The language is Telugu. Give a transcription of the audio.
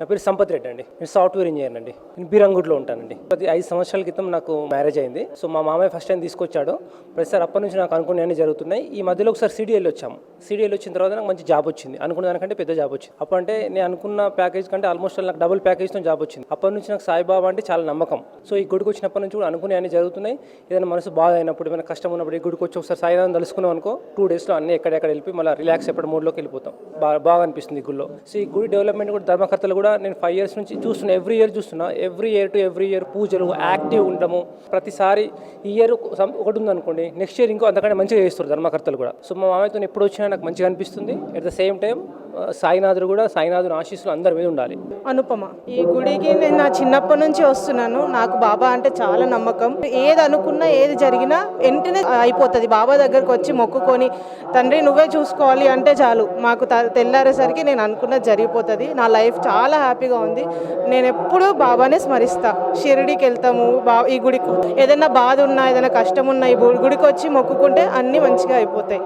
నా పేరు సంపత్ రెడ్డి అండి. నేను సాఫ్ట్వేర్ ఇంజనీర్ అండి. నేను బీరంగుడ్లో ఉంటానండి. ప్రతి ఐదు సంవత్సరాల క్రితం నాకు మ్యారేజ్ అయింది. సో మా మామయ్య ఫస్ట్ టైం తీసుకొచ్చాడు. ప్రతిసారి అప్పటి నుంచి నాకు అనుకునే జరుగుతున్నాయి. ఈ మధ్యలో ఒకసారి సిడిఎల్ వచ్చాము. సిడిఎల్ వచ్చిన తర్వాత నాకు మంచి జాబ్ వచ్చింది. అనుకున్న దానికంటే పెద్ద జాబ్ వచ్చింది. అప్పుడు అంటే నేను అనుకున్న ప్యాకేజ్ కంటే ఆల్మోస్ట్ నాకు డబుల్ ప్యాకేజ్తో జాబ్ వచ్చింది. అప్పటి నుంచి నాకు సాయిబాబా అంటే చాలా నమ్మకం. సో ఈ గుడికి వచ్చినప్పటి నుంచి కూడా అనుకునే జరుగుతున్నాయి. ఏదైనా మనసు బాధ అయినప్పుడు ఏమైనా కష్టం ఉన్నప్పుడు ఈ గుడికి వచ్చి ఒకసారి సాయినాథం తలుసుకున్నాం అనుకో టూ డేస్లో అన్ని ఎక్కడెక్కడ వెళ్ళి మళ్ళీ రిలాక్స్ ఎప్పటి మూడ్లోకి వెళ్ళిపోతాం. బాగా బాగా అనిపిస్తుంది ఈ గుడిలో. సో ఈ గుడి డెవలప్మెంట్ కూడా ధర్మకర్తలు కూడా నేను ఫైవ్ ఇయర్స్ నుంచి చూస్తున్నా ఎవ్రీ ఇయర్ చూస్తున్నా every year to every year పూజలు యాక్టివ్ ఉండము ప్రతిసారి ఈ ఇయర్ ఒకటి ఉందనుకోండి నెక్స్ట్ ఇయర్ ఇంకో అంతకంటే మంచిగా చేస్తారు ధర్మకర్తలు కూడా. సో మా మామయ్యతో ఎప్పుడు వచ్చినా నాకు మంచిగా అనిపిస్తుంది. అట్ ద సేమ్ టైం సాయినాథుడు కూడా సాయినాథుని ఆశీస్సులు అందరి మీద ఉండాలి. అనుపమ ఈ గుడికి నేను నా చిన్నప్పటి నుంచి వస్తున్నాను. నాకు బాబా అంటే చాలా నమ్మకం. ఏది అనుకున్నా ఏది జరిగినా వెంటనే అయిపోతుంది. బాబా దగ్గరకు వచ్చి మొక్కుకొని తండ్రి నువ్వే చూసుకోవాలి అంటే చాలు. మాకు తెల్లారేసరికి నేను అనుకున్నది జరిగిపోతుంది. నా లైఫ్ చాలా హ్యాపీగా ఉంది. నేను ఎప్పుడూ బాబానే స్మరిస్తా. షిరిడికి వెళ్తాము బా ఈ గుడికి. ఏదైనా బాధ ఉన్నా ఏదైనా కష్టం ఉన్నా ఈ గుడికి వచ్చి మొక్కుకుంటే అన్నీ మంచిగా అయిపోతాయి.